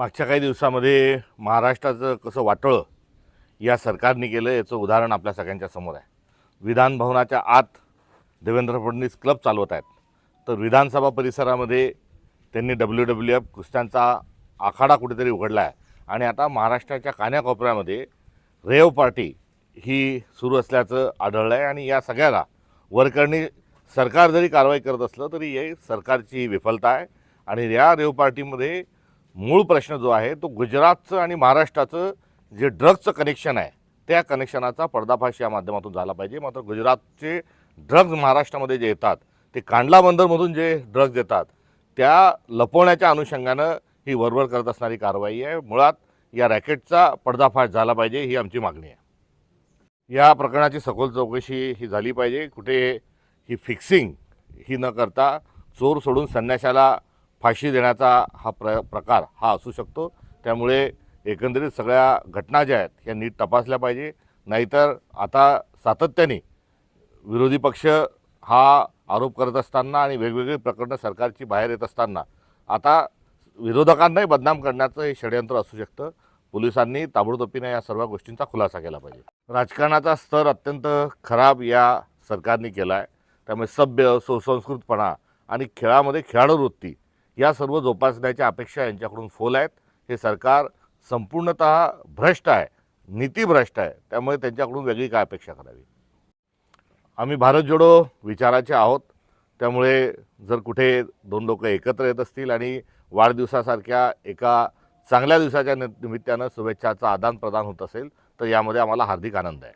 मागच्या काही दिवसामध्ये महाराष्ट्राचं कसं वाटळं या सरकारने केलं याचं उदाहरण आपल्या सगळ्यांच्या समोर आहे. विधान भवनाच्या आत देवेंद्र फडणवीस क्लब चालवत आहेत. तर विधानसभा परिसरामध्ये त्यांनी डब्ल्यू डब्ल्यू एफ कुस्त्यांचा आखाडा कुठेतरी उघडला आहे. आणि आता महाराष्ट्राच्या कान्याकोपऱ्यामध्ये रेव पार्टी ही सुरू असल्याचं आढळलं आहे आणि या सगळ्याला वरकरणी सरकार जरी कारवाई करत असलं तरी हे सरकारची विफलता आहे. आणि या रेव पार्टीमध्ये मूळ प्रश्न जो आहे तो गुजरातचं आणि महाराष्ट्राचं जे ड्रग्जचं कनेक्शन आहे त्या कनेक्शनाचा पर्दाफाश या माध्यमातून झाला पाहिजे. मात्र गुजरातचे ड्रग्ज महाराष्ट्रामध्ये जे येतात ते कांडला बंदरमधून जे ड्रग्ज येतात त्या लपवण्याच्या अनुषंगानं ही वरवर करत असणारी कारवाई आहे. मुळात या रॅकेटचा पर्दाफाश झाला पाहिजे ही आमची मागणी आहे. या प्रकरणाची सखोल चौकशी ही झाली पाहिजे. कुठे ही फिक्सिंग ही न करता चोर सोडून संन्याशाला फाशी देण्याचा हा प्र प्रकार हा असू शकतो. त्यामुळे एकंदरीत सगळ्या घटना ज्या आहेत ह्या नीट तपासल्या पाहिजे. नाहीतर आता सातत्याने विरोधी पक्ष हा आरोप करत असताना आणि वेगवेगळी प्रकरणं सरकारची बाहेर येत असताना आता विरोधकांनाही बदनाम करण्याचं हे षडयंत्र असू शकतं. पोलिसांनी ताबडतोबीने या सर्व गोष्टींचा खुलासा केला पाहिजे. राजकारणाचा स्तर अत्यंत खराब या सरकारने केला आहे त्यामुळे सभ्य सुसंस्कृतपणा आणि खेळामध्ये खेळाडू वृत्ती या सर्व जोपासण्याच्या अपेक्षा यांच्याकडून फोल आहेत. हे सरकार संपूर्णत भ्रष्ट आहे नीतीभ्रष्ट आहे. त्यामुळे त्यांच्याकडून वेगळी काय अपेक्षा करावी? आम्ही भारत जोडो विचाराचे आहोत. त्यामुळे जर कुठे दोन लोक एकत्र येत असतील आणि वाढदिवसासारख्या एका चांगल्या दिवसाच्या नि- निमित्तानं शुभेच्छाचं आदान प्रदान होत असेल तर यामध्ये आम्हाला हार्दिक आनंद आहे.